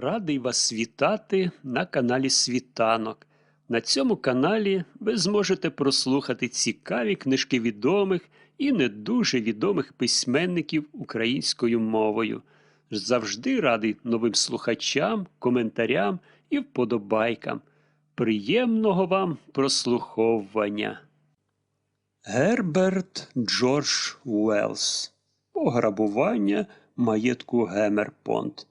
Радий вас вітати на каналі Світанок. На цьому каналі ви зможете прослухати цікаві книжки відомих і не дуже відомих письменників українською мовою. Завжди радий новим слухачам, коментарям і вподобайкам. Приємного вам прослуховування. Герберт Джордж Уеллс. Пограбування маєтку Гемерпонт.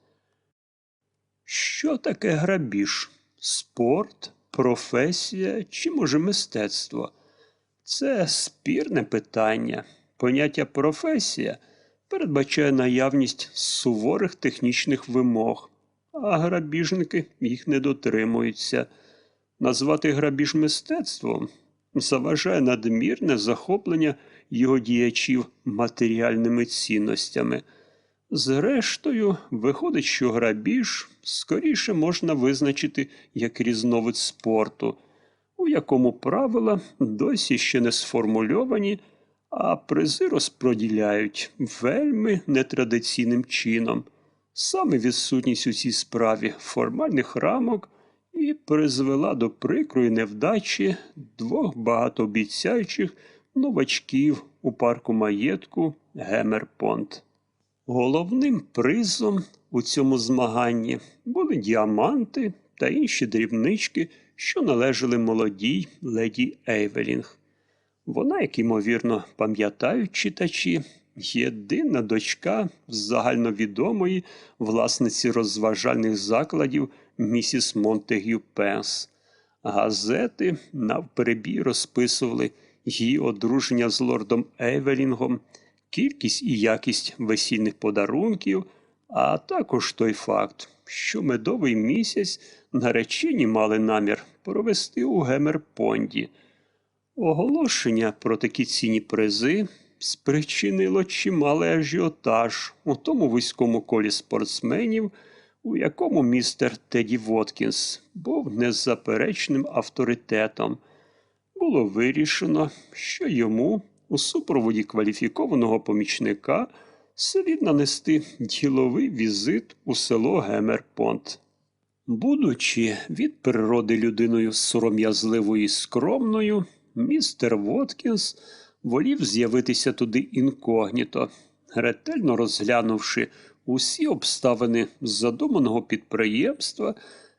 Що таке грабіж? Спорт, професія чи, може, мистецтво? Це спірне питання. Поняття професія передбачає наявність суворих технічних вимог, а грабіжники їх не дотримуються. Назвати грабіж мистецтвом заважає надмірне захоплення його діячів матеріальними цінностями. Зрештою, виходить, що грабіж скоріше можна визначити як різновид спорту, у якому правила досі ще не сформульовані, а призи розподіляють вельми нетрадиційним чином. Саме відсутність у цій справі формальних рамок і призвела до прикрої невдачі двох багатообіцяючих новачків у парку маєтку Гемерпонт. Головним призом у цьому змаганні були діаманти та інші дрібнички, що належали молодій леді Ейвелінг. Вона, як ймовірно, пам'ятають читачі, єдина дочка загальновідомої власниці розважальних закладів місіс Монтегю Пенс. Газети навперебій розписували її одруження з лордом Ейвелінгом, кількість і якість весільних подарунків, а також той факт, що медовий місяць наречені мали намір провести у Гемерпонді. Оголошення про такі цінні призи спричинило чималий ажіотаж у тому вузькому колі спортсменів, у якому містер Теді Воткінс був незаперечним авторитетом. Було вирішено, що йому у супроводі кваліфікованого помічника слід нанести діловий візит у село Гемерпонт. Будучи від природи людиною сором'язливою і скромною, містер Воткінс волів з'явитися туди інкогніто, ретельно розглянувши усі обставини задуманого підприємства,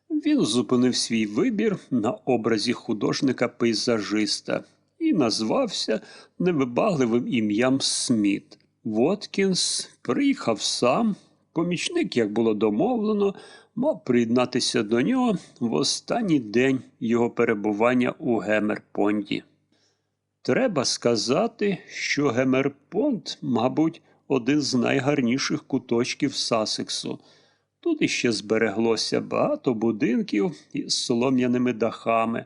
він зупинив свій вибір на образі художника-пейзажиста і назвався невибагливим ім'ям Сміт. Воткінс приїхав сам, помічник, як було домовлено, мав приєднатися до нього в останній день його перебування у Гемерпонді. Треба сказати, що Гемерпонд, мабуть, один з найгарніших куточків Сасексу. Тут іще збереглося багато будинків із солом'яними дахами,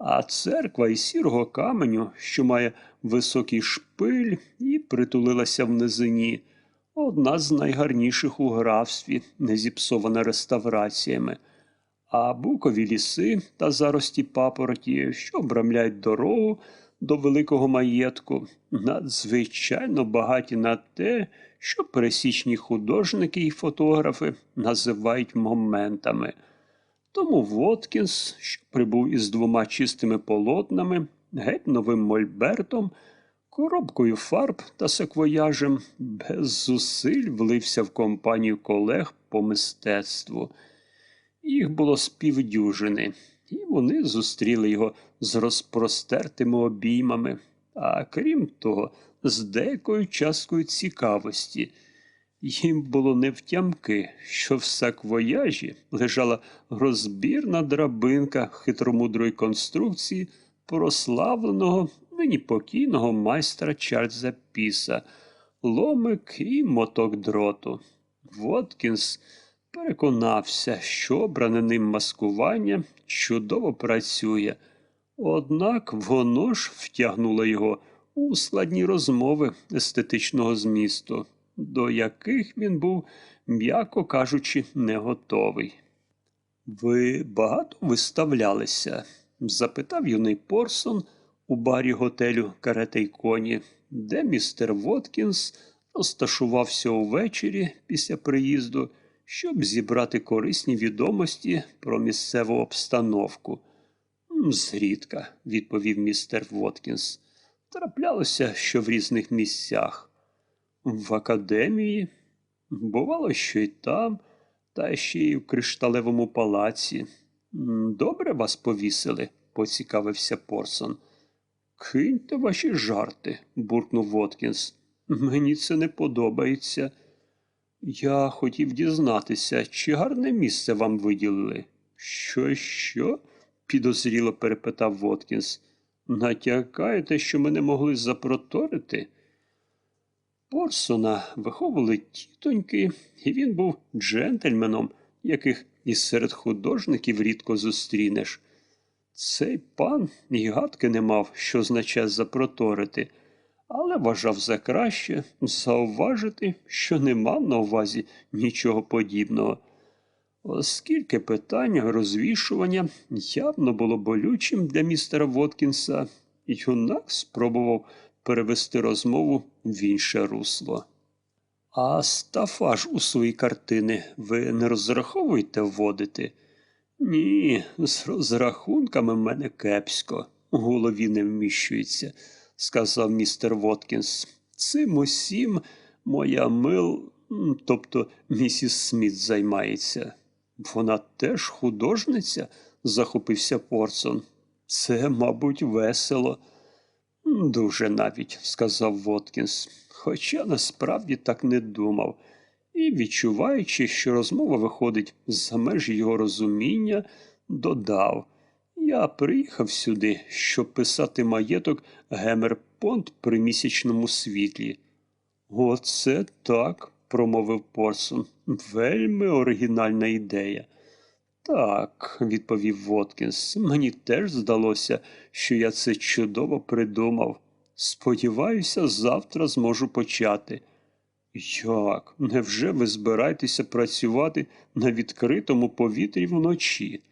а церква із сірого каменю, що має високий шпиль і притулилася в низині, одна з найгарніших у графстві, не зіпсована реставраціями. А букові ліси та зарості папороті, що обрамляють дорогу до великого маєтку, надзвичайно багаті на те, що пересічні художники і фотографи називають моментами. Тому Воткінс, що прибув із двома чистими полотнами, геть новим мольбертом, коробкою фарб та саквояжем, без зусиль влився в компанію колег по мистецтву. Їх було співдюжини, і вони зустріли його з розпростертими обіймами, а крім того, з деякою часткою цікавості. Їм було невтямки, що в саквояжі лежала розбірна драбинка хитромудрої конструкції прославленого, нині покійного майстра Чарльза Піса, ломик і моток дроту. Воткінс переконався, що обране ним маскування чудово працює, однак воно ж втягнуло його у складні розмови естетичного змісту, до яких він був, м'яко кажучи, не готовий. Ви багато виставлялися? запитав юний Порсон у барі готелю Карета й коні, де містер Воткінс розташувався увечері після приїзду, щоб зібрати корисні відомості про місцеву обстановку. Зрідка, відповів містер Воткінс. Траплялося, що в різних місцях. В академії. Бувало, що й там, та ще й в кришталевому палаці. Добре вас повісили, поцікавився Порсон. Киньте ваші жарти, буркнув Воткінс. Мені це не подобається. Я хотів дізнатися, чи гарне місце вам виділили. Що, що? підозріло перепитав Воткінс. Натякаєте, що мене могли запроторити? Порсона виховували тітоньки, і він був джентльменом, яких і серед художників рідко зустрінеш. Цей пан і гадки не мав, що означає запроторити, але вважав за краще зауважити, що не мав на увазі нічого подібного. Оскільки питання розвішування явно було болючим для містера Воткінса, юнак спробував перевести розмову в інше русло. А стафаж у свої картини ви не розраховуєте вводити? Ні, з розрахунками в мене кепсько, у голові не вміщується, сказав містер Воткінс. Цим усім моя мил, тобто місіс Сміт займається. Вона теж художниця, захопився Порсон. Це, мабуть, весело. Дуже навіть, сказав Воткінс, хоча насправді так не думав. І, відчуваючи, що розмова виходить за межі його розуміння, додав Я приїхав сюди, щоб писати маєток Гемерпонт при місячному світлі. Оце так, промовив Порсон. Вельми оригінальна ідея. Так, відповів Воткінс, мені теж здалося, що я це чудово придумав. Сподіваюся, завтра зможу почати. Як? Невже ви збираєтеся працювати на відкритому повітрі вночі?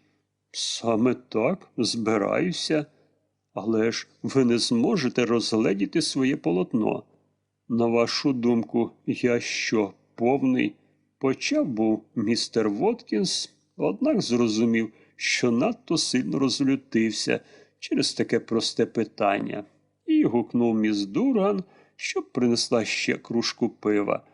Саме так, збираюся. Але ж ви не зможете розгледіти своє полотно. На вашу думку, я що, повний? Почав був містер Воткінс, однак зрозумів, що надто сильно розлютився через таке просте питання, і гукнув міс Дурган, щоб принесла ще кружку пива.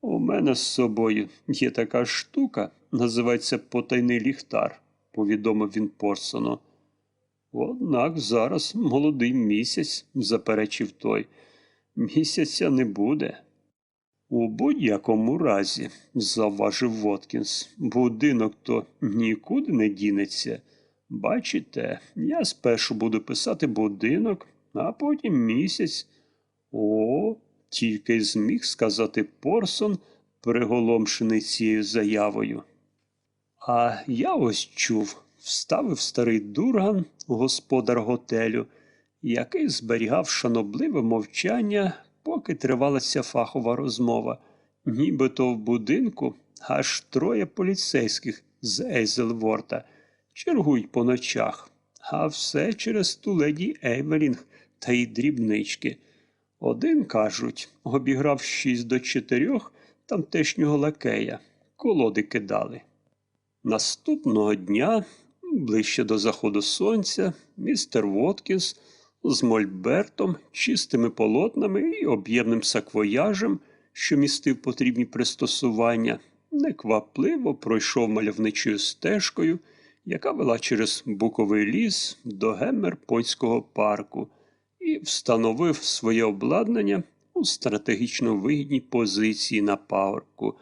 У мене з собою є така штука, називається потайний ліхтар, повідомив він Порсону. Однак зараз молодий місяць, заперечив той. Місяця не буде. У будь-якому разі, завважив Воткінс, будинок то нікуди не дінеться. Бачите, я спершу буду писати будинок, а потім місяць. О, тільки зміг сказати Порсон, приголомшений цією заявою. А я ось чув, вставив старий дурган, господар готелю, який зберігав шанобливе мовчання, поки тривала ця фахова розмова. Нібито в будинку аж троє поліцейських з Ейзелворта чергують по ночах, а все через ту леді Ейвелінг та й дрібнички. Один, кажуть, обіграв шість до чотирьох тамтешнього лакея, колоди кидали. Наступного дня, ближче до заходу сонця, містер Воткінс з мольбертом, чистими полотнами і об'ємним саквояжем, що містив потрібні пристосування, неквапливо пройшов мальовничою стежкою, яка вела через буковий ліс до Геммерпонського парку, і встановив своє обладнання у стратегічно вигідній позиції на парку,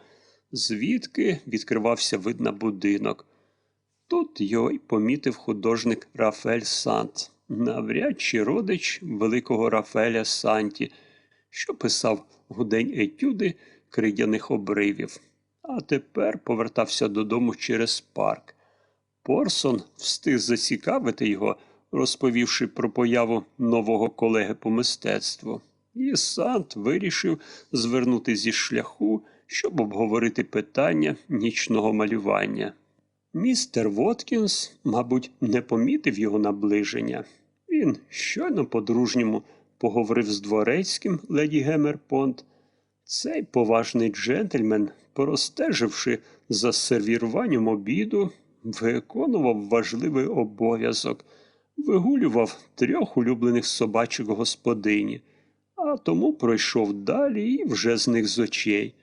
звідки відкривався вид на будинок. Тут його й помітив художник Рафель Сант, навряд чи родич великого Рафеля Санті, що писав у день етюди кридяних обривів, а тепер повертався додому через парк. Порсон встиг зацікавити його, розповівши про появу нового колеги по мистецтву, і Сант вирішив звернути зі шляху, щоб обговорити питання нічного малювання. Містер Воткінс, мабуть, не помітив його наближення. Він щойно по-дружньому поговорив з дворецьким леді Гемерпонт. Цей поважний джентльмен, простеживши за сервіруванням обіду, виконував важливий обов'язок, вигулював трьох улюблених собачок господині, а тому пройшов далі і вже зник з очей.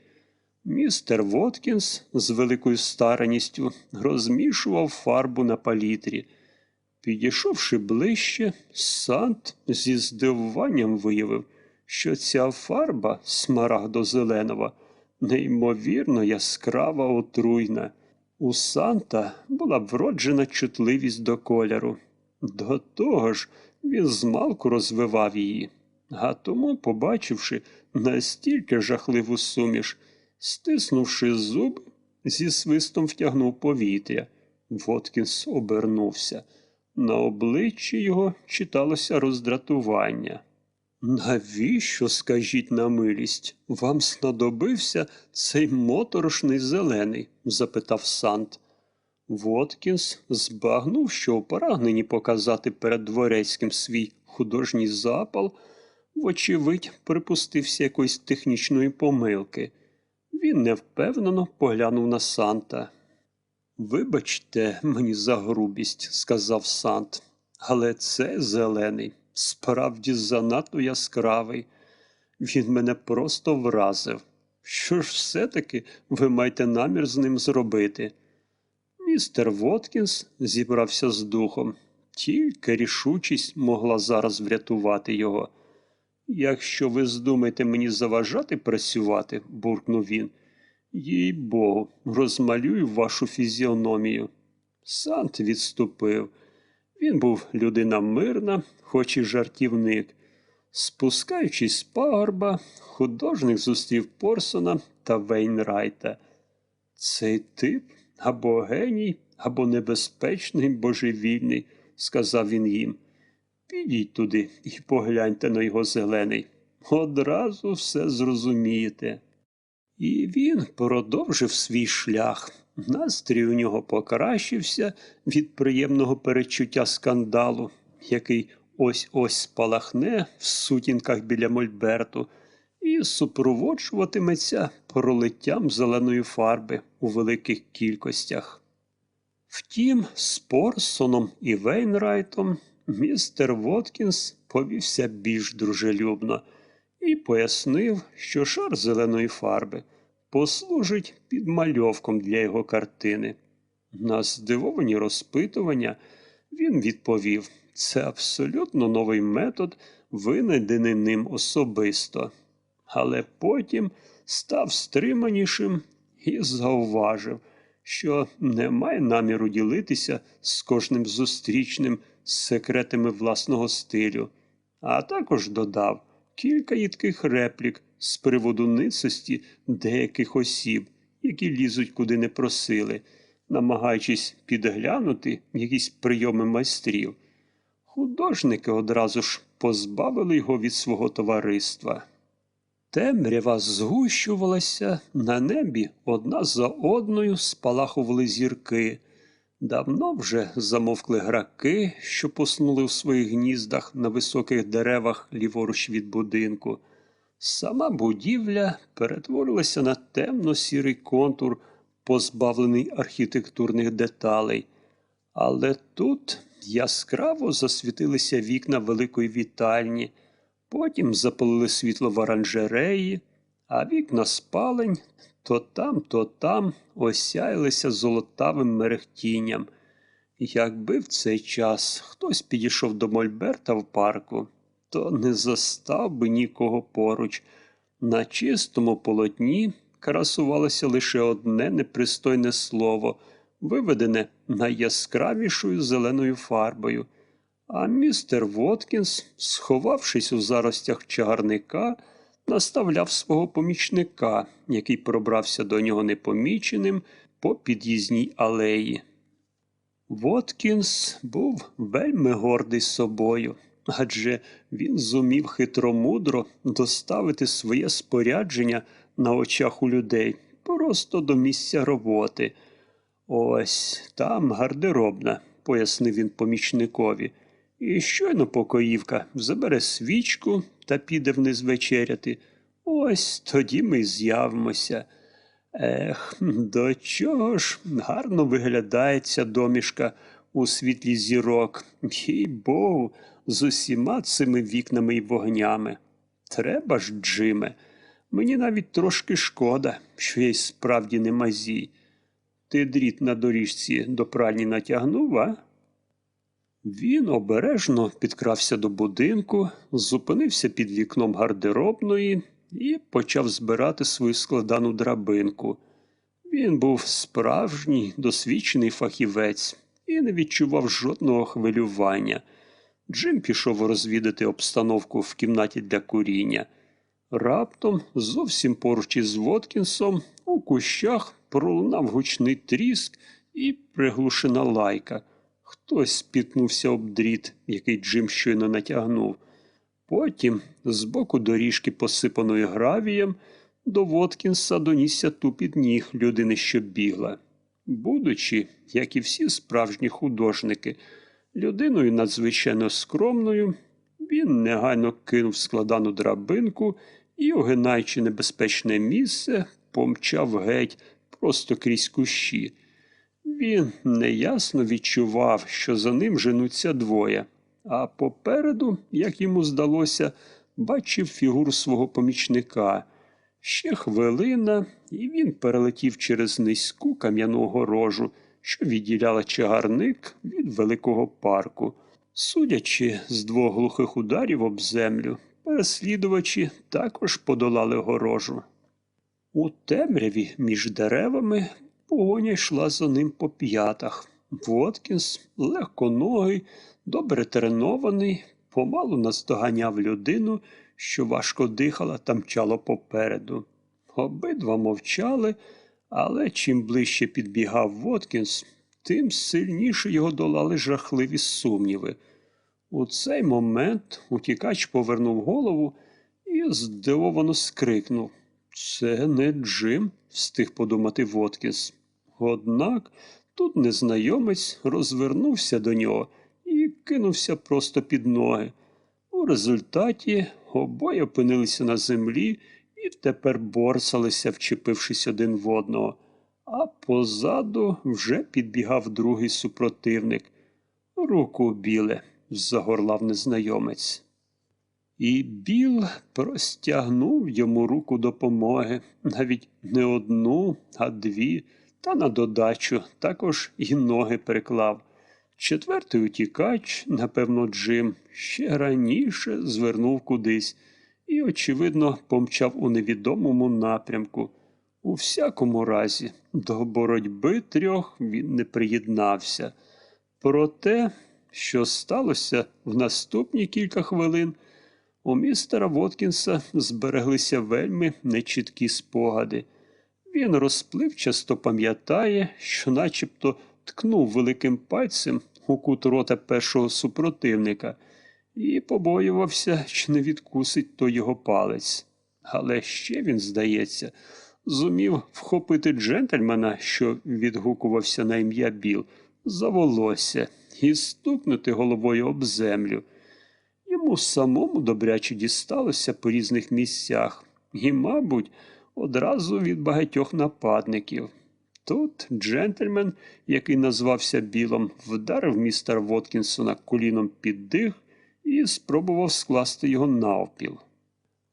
Містер Воткінс з великою стараністю розмішував фарбу на палітрі. Підійшовши ближче, Сант зі здивуванням виявив, що ця фарба смарагдо-зеленова неймовірно яскрава отруйна. У Санта була вроджена чутливість до кольору. До того ж, він змалку розвивав її, а тому, побачивши настільки жахливу суміш, стиснувши зуб, зі свистом втягнув повітря. Воткінс обернувся. На обличчі його читалося роздратування. Навіщо, скажіть на милість, вам знадобився цей моторошний зелений? запитав Сант. Воткінс збагнув, що у прагненні показати перед дворецьким свій художній запал, вочевидь, припустився якоїсь технічної помилки. Він невпевнено поглянув на Санта. Вибачте мені за грубість, сказав Сант, але це зелений, справді занадто яскравий. Він мене просто вразив. Що ж все-таки ви маєте намір з ним зробити? Містер Воткінс зібрався з духом. Тільки рішучість могла зараз врятувати його. Якщо ви здумаєте мені заважати працювати, буркнув він, їй богу, розмалюю вашу фізіономію. Сант відступив. Він був людина мирна, хоч і жартівник. Спускаючись з пагорба, художник зустрів Порсона та Вейнрайта. Цей тип або геній, або небезпечний божевільний, сказав він їм. Підіть туди і погляньте на його зелений. Одразу все зрозумієте. І він продовжив свій шлях. Настрій у нього покращився від приємного перечуття скандалу, який ось ось спалахне в сутінках біля Мольберту, і супроводжуватиметься пролиттям зеленої фарби у великих кількостях. Втім, з Порсоном і Вейнрайтом містер Воткінс повівся більш дружелюбно і пояснив, що шар зеленої фарби послужить підмальовком для його картини. На здивовані розпитування він відповів, це абсолютно новий метод, винайдений ним особисто. Але потім став стриманішим і зауважив, що не має наміру ділитися з кожним зустрічним секретами власного стилю, а також додав кілька їдких реплік з приводу ницості деяких осіб, які лізуть куди не просили, намагаючись підглянути якісь прийоми майстрів. Художники одразу ж позбавили його від свого товариства. Темрява згущувалася, на небі одна за одною спалахували зірки. Давно вже замовкли граки, що поснули в своїх гніздах на високих деревах ліворуч від будинку. Сама будівля перетворилася на темно-сірий контур, позбавлений архітектурних деталей. Але тут яскраво засвітилися вікна великої вітальні, потім запалили світло в оранжереї, а вікна спалень то там, то там осяялися золотавим мерехтінням. Якби в цей час хтось підійшов до Мольберта в парку, то не застав би нікого поруч. На чистому полотні красувалося лише одне непристойне слово, виведене найяскравішою зеленою фарбою. А містер Воткінс, сховавшись у заростях чагарника, наставляв свого помічника, який пробрався до нього непоміченим по під'їзній алеї. Воткінс був вельми гордий собою, адже він зумів хитромудро доставити своє спорядження на очах у людей просто до місця роботи. Ось там гардеробна, пояснив він помічникові. І щойно покоївка забере свічку та піде вниз вечеряти. Ось тоді ми з'явимося. Ех, до чого ж гарно виглядає ця домішка у світлі зірок, їй богу, з усіма цими вікнами і вогнями. Треба ж, Джиме, мені навіть трошки шкода, що я й справді не мазій. Ти дріт на доріжці до пральні натягнув, а? Він обережно підкрався до будинку, зупинився під вікном гардеробної і почав збирати свою складану драбинку. Він був справжній досвідчений фахівець і не відчував жодного хвилювання. Джим пішов розвідати обстановку в кімнаті для куріння. Раптом, зовсім поруч із Воткінсом, у кущах пролунав гучний тріск і приглушена лайка. Хтось спітнувся об дріт, який Джим щойно натягнув. Потім, з боку доріжки, посипаної гравієм, до Воткінса донісся тупіт ніг людини, що бігла. Будучи, як і всі справжні художники, людиною надзвичайно скромною, він негайно кинув складану драбинку і, огинаючи небезпечне місце, помчав геть просто крізь кущі. Він неясно відчував, що за ним женуться двоє, а попереду, як йому здалося, бачив фігуру свого помічника. Ще хвилина, і він перелетів через низьку кам'яну горожу, що відділяла чагарник від великого парку. Судячи з двох глухих ударів об землю, переслідувачі також подолали горожу. У темряві між деревами погоня йшла за ним по п'ятах. Воткінс, легконогий, добре тренований, помалу наздоганяв людину, що важко дихала та мчала попереду. Обидва мовчали, але чим ближче підбігав Воткінс, тим сильніше його долали жахливі сумніви. У цей момент утікач повернув голову і здивовано скрикнув. Це не Джим, встиг подумати Воткінс. Однак тут незнайомець розвернувся до нього і кинувся просто під ноги. У результаті обоє опинилися на землі і тепер борсалися, вчепившись один в одного, а позаду вже підбігав другий супротивник. Руку біле, загорлав незнайомець. І Біл простягнув йому руку допомоги, навіть не одну, а дві, та на додачу також і ноги приклав. Четвертий утікач, напевно, Джим, ще раніше звернув кудись і, очевидно, помчав у невідомому напрямку. У всякому разі, до боротьби трьох він не приєднався. Проте, що сталося в наступні кілька хвилин, у містера Воткінса збереглися вельми нечіткі спогади. Він розпливчасто пам'ятає, що начебто ткнув великим пальцем у кут рота першого супротивника і побоювався, чи не відкусить то його палець. Але ще він, здається, зумів вхопити джентльмена, що відгукувався на ім'я Біл, за волосся і стукнути головою об землю. Йому самому добряче дісталося по різних місцях і, мабуть, одразу від багатьох нападників. Тут джентльмен, який назвався Білом, вдарив містера Воткінсона коліном під дих і спробував скласти його навпіл.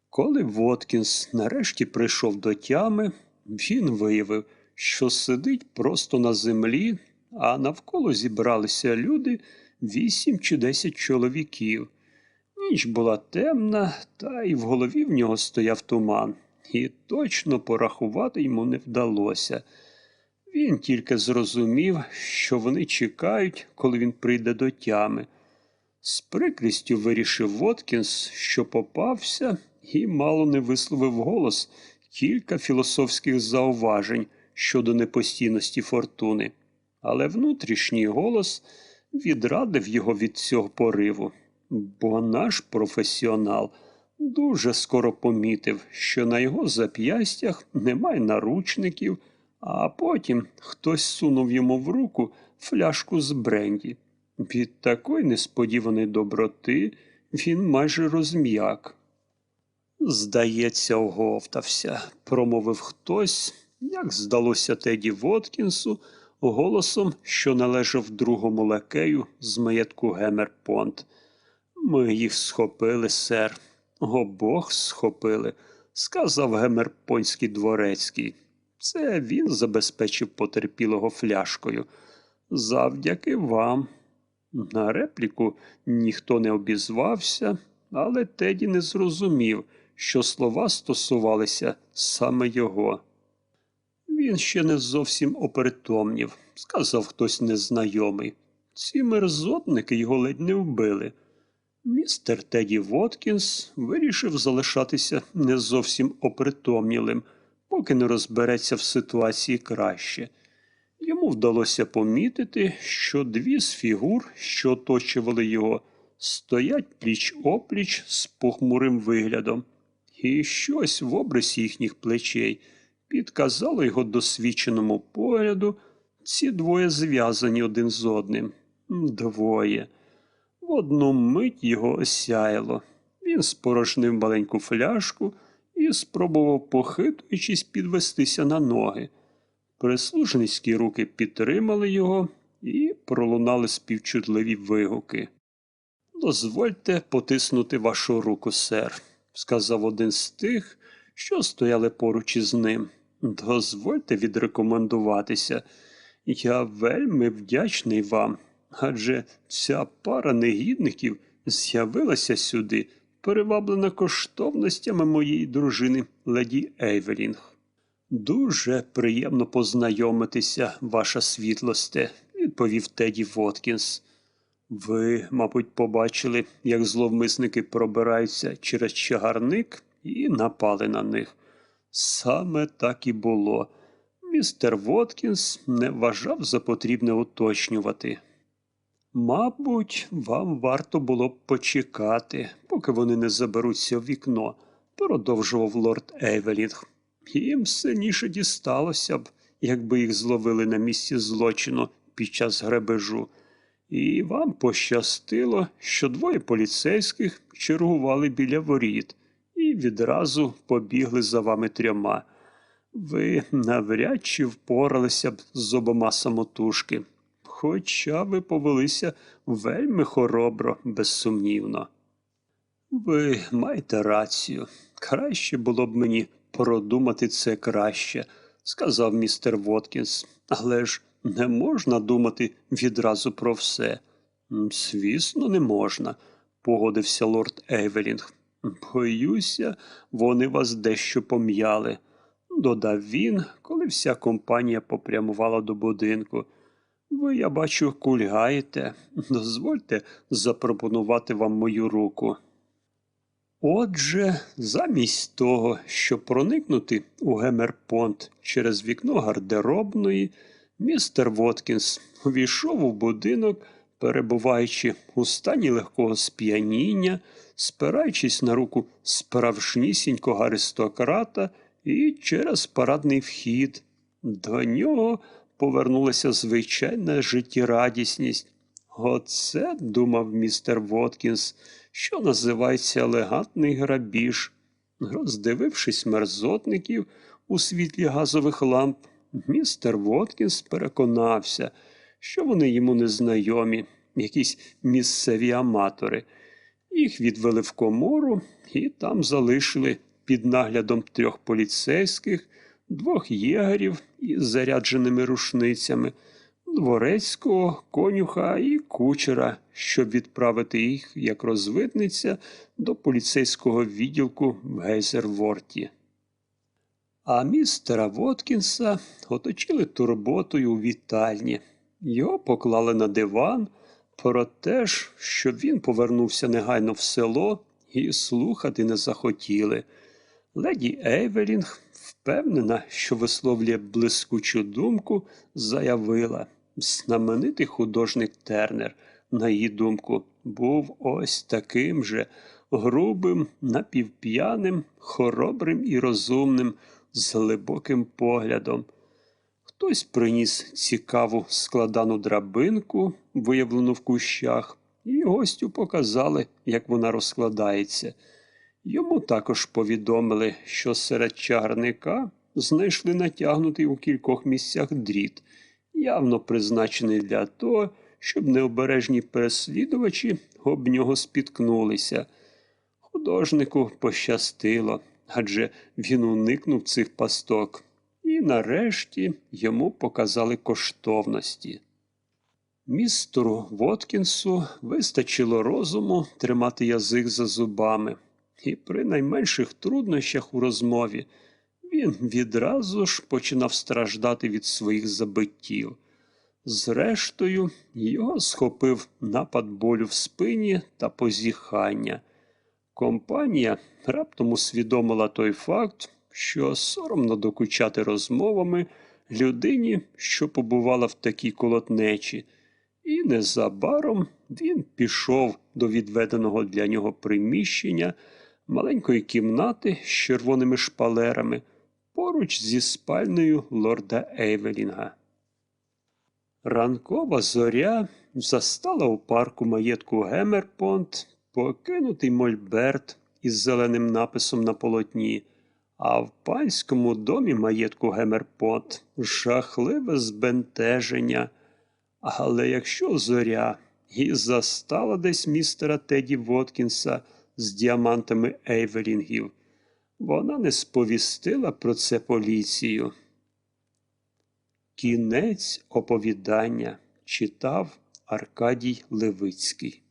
Коли Воткінс нарешті прийшов до тями, він виявив, що сидить просто на землі, а навколо зібралися люди вісім чи десять чоловіків. Ніч була темна, та й в голові в нього стояв туман, і точно порахувати йому не вдалося. Він тільки зрозумів, що вони чекають, коли він прийде до тями. З прикрістю вирішив Воткінс, що попався, і мало не висловив голос кілька філософських зауважень щодо непостійності фортуни. Але внутрішній голос відрадив його від цього пориву, бо наш професіонал дуже скоро помітив, що на його зап'ястях немає наручників, а потім хтось сунув йому в руку фляжку з бренді. Від такої несподіваної доброти він майже розм'як. Здається, оговтався, промовив хтось, як здалося Теді Воткінсу, голосом, що належав другому лакею з маєтку Гемерпонт. Ми їх схопили, сер. Обох схопили, сказав гемерпонський дворецький. Це він забезпечив потерпілого фляшкою. Завдяки вам. На репліку ніхто не обізвався, але Теді не зрозумів, що слова стосувалися саме його. Він ще не зовсім опритомнів, сказав хтось незнайомий. Ці мерзотники його ледь не вбили. Містер Теді Воткінс вирішив залишатися не зовсім опритомнілим, поки не розбереться в ситуації краще. Йому вдалося помітити, що дві з фігур, що оточували його, стоять пліч опліч з похмурим виглядом, і щось в обрисі їхніх плечей підказало його досвідченому погляду, ці двоє зв'язані один з одним. Двоє. Одну мить його осяяло. Він спорожнив маленьку фляжку і спробував, похитуючись, підвестися на ноги. Прислужницькі руки підтримали його і пролунали співчутливі вигуки. Дозвольте потиснути вашу руку, сер, сказав один з тих, що стояли поруч із ним. Дозвольте відрекомендуватися. Я вельми вдячний вам, адже ця пара негідників з'явилася сюди, переваблена коштовностями моєї дружини леді Ейвелінг. Дуже приємно познайомитися, ваша світлосте, відповів Теді Воткінс. Ви, мабуть, побачили, як зловмисники пробираються через чагарник і напали на них. Саме так і було. Містер Воткінс не вважав за потрібне уточнювати. Мабуть, вам варто було б почекати, поки вони не заберуться в вікно, продовжував лорд Ейвелінг. Їм сильніше дісталося б, якби їх зловили на місці злочину під час грабежу. І вам пощастило, що двоє поліцейських чергували біля воріт і відразу побігли за вами трьома. Ви навряд чи впоралися б з обома самотужки, хоча ви повелися вельми хоробро, безсумнівно. Ви маєте рацію. Краще було б мені продумати це краще, сказав містер Воткінс. Але ж не можна думати відразу про все. Звісно, не можна, погодився лорд Ейвелінг. Боюся, вони вас дещо пом'яли, додав він, коли вся компанія попрямувала до будинку. Ви, я бачу, кульгаєте. Дозвольте запропонувати вам мою руку. Отже, замість того, щоб проникнути у Гемерпонт через вікно гардеробної, містер Воткінс увійшов у будинок, перебуваючи у стані легкого сп'яніння, спираючись на руку справжнісінького аристократа і через парадний вхід. До нього повернулася звичайна життєрадісність. Оце, думав містер Воткінс, що називається елегантний грабіж. Роздивившись мерзотників у світлі газових ламп, містер Воткінс переконався, що вони йому незнайомі, якісь місцеві аматори. Їх відвели в комору і там залишили під наглядом трьох поліцейських, двох єгерів із зарядженими рушницями, дворецького, конюха і кучера, щоб відправити їх, як розвидниця, до поліцейського відділку в Гейзерворті. А містера Воткінса оточили турботою у вітальні. Його поклали на диван, про те ж, щоб він повернувся негайно в село і слухати не захотіли. Леді Ейвелінг, впевнена, що висловлює блискучу думку, заявила. Знаменитий художник Тернер, на її думку, був ось таким же грубим, напівп'яним, хоробрим і розумним, з глибоким поглядом. Хтось приніс цікаву складану драбинку, виявлену в кущах, і гостю показали, як вона розкладається. Йому також повідомили, що серед чагарника знайшли натягнутий у кількох місцях дріт, явно призначений для того, щоб необережні переслідувачі об нього спіткнулися. Художнику пощастило, адже він уникнув цих пасток. І нарешті йому показали коштовності. Містеру Воткінсу вистачило розуму тримати язик за зубами, і при найменших труднощах у розмові він відразу ж починав страждати від своїх забиттів. Зрештою, його схопив напад болю в спині та позіхання. Компанія раптом усвідомила той факт, що соромно докучати розмовами людині, що побувала в такій колотнечі, і незабаром він пішов до відведеного для нього приміщення маленької кімнати з червоними шпалерами поруч зі спальнею лорда Ейвелінга. Ранкова зоря застала у парку маєтку Гемерпонт покинутий мольберт із зеленим написом на полотні, а в панському домі маєтку Гемерпонт жахливе збентеження. Але якщо зоря і застала десь містера Теді Воткінса з діамантами Ейверінгів. вона не сповістила про це поліцію. Кінець оповідання читав Аркадій Левицький.